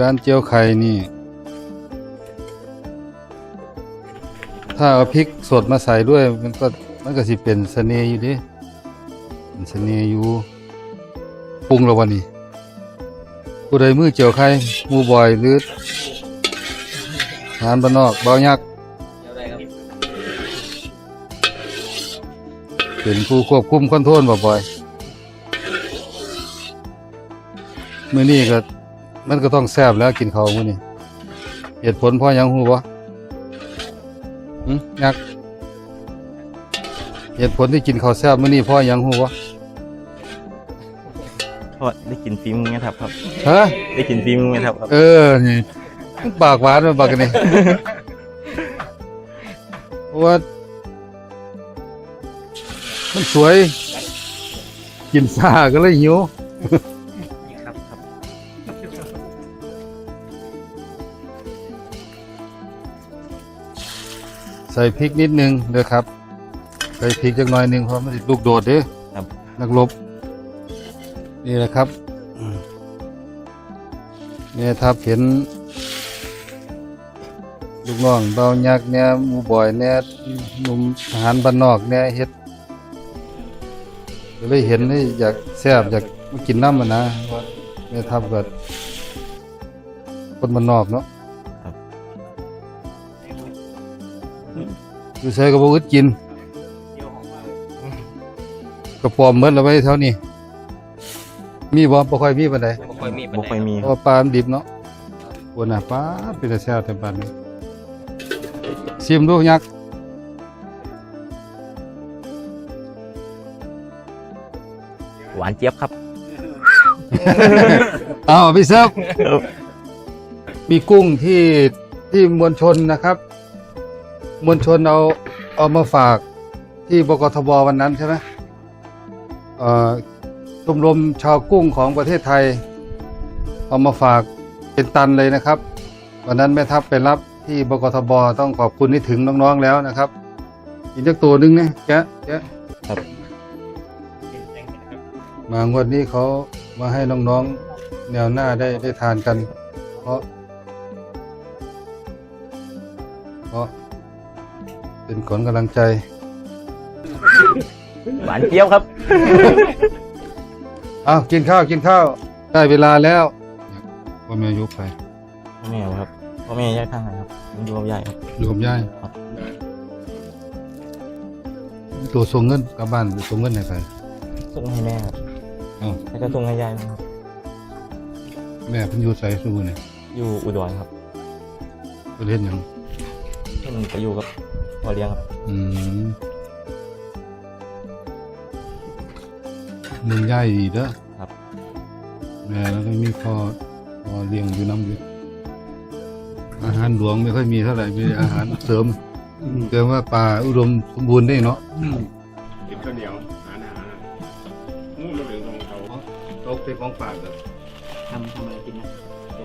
การเจียวไข่นี่ ถ้าเอาพริกสดมาใส่ด้วย มันก็มันก็สิเป็นเสน่ห์อยู่ดิเป็นเสน่ห์อยู่ปรุงแล้ววันนี้ผู้ใดมือเจียวไข่หมูบอยหรือทหานบ้านนอกเบายักษ์เป็นผู้ควบคุมคอนโทรลบ่บ่อยมื้อนี้ก็ มันก็ต้องแซ่บแล้วกินข้าวมื้อนี้เหตุผลเพราะหยังฮู้บ่หึยักษ์เหตุผลที่กินข้าวแซ่บมื้อนี้เพราะหยังฮู้บ่เพราะได้กินฝีมือแม่ทับครับ ฮะ ได้กินฝีมือแม่ทับครับ เออ นี่ปากหวานมาบักอันนี่เพราะว่ามันสวย กินซ่าก็เลยหิว ใส่พริกนิดนึงเด้อครับ ใส่พริกจักหน่อยหนึงเพราะมันสิลูกโดดเด้ครับ นักรบนี่แหละครับอืมเนี่ยถ้าเห็นลูกน้องเบายักษ์เนี่ยหมูบอยเนี่ยหนุ่มทหารบ้านนอกเนี่ยเฮ็ดก็เลยเห็นเลยอยากแซ่บอยากมากินน้ำมันนะว่าแม่ทัพก็คนบ้านนอกเนาะ อยู่ใส่ก็บ่อึดกินกระปอมหมดแล้วไว้เท่านี้ มีบ่บ่ค่อยมีปานใดบ่ค่อยมีปานบ่ใดค่อยมีเพคราะรับว่าปลามันดิบเนาะปวนน่ะปลาเป็นแต่แซ่บแต่ปานนี้ชิมดูยักษ์หวานเจี๊ยบครับ เอาพี่เซิร์ฟมีกุ้งที่ที่มวลชนนะครับ มวลชนเอาเอามาฝากที่บกทบวันนั้นใช่ไหมเอ่อชมรมชาวกุ้งของประเทศไทย เอามาฝากเป็นตันเลยนะครับ วันนั้นแม่ทัพไปรับที่บกทบต้องขอบคุณที่ถึงน้องๆแล้วนะครับอีกจักตัวหนึงนะแกะแกะครับมางวดนี้เขามาให้น้องๆแนวหน้าได้ได้ทานกัน เพราะ เพราะ เป็นขนกำลังใจ หวานเจี๊ยบครับ อ้าวกินข้าวกินข้าว ได้เวลาแล้วพ่อแม่ยุบไปพ่อแม่ครับพ่อแม่ย้ายทางไหนครับผมอยู่กับยายครับ อยู่กับยายครับ ตัวส่งเงินกลับบ้านส่งเงินไหนไปส่งให้แม่ครับอ้าวแล้วก็ส่งให้ยายนะครับ แม่เพิ่นอยู่ใส่สู้เนี่ยอยู่อุดรครับเพิ่นเฮ็ดหยังเพิ่นไปอยู่กับ พ่อเลี้ยงครับอืมมึงย่ายดีเด้อครับ แม่แล้วก็มีพ่อพ่อเลี้ยงอยู่น้ำอยู่อาหารหลวงไม่ค่อยมีเท่าไหร่มีอาหารเสริมแต่ว่าป่าอุดมสมบูรณ์ได้เนาะกินข้าวเหนียวหาอาหารนู่นเราเหลืองตรงเขาตกเป็นของฝากเลยทำทำอะไรกินนะโอ้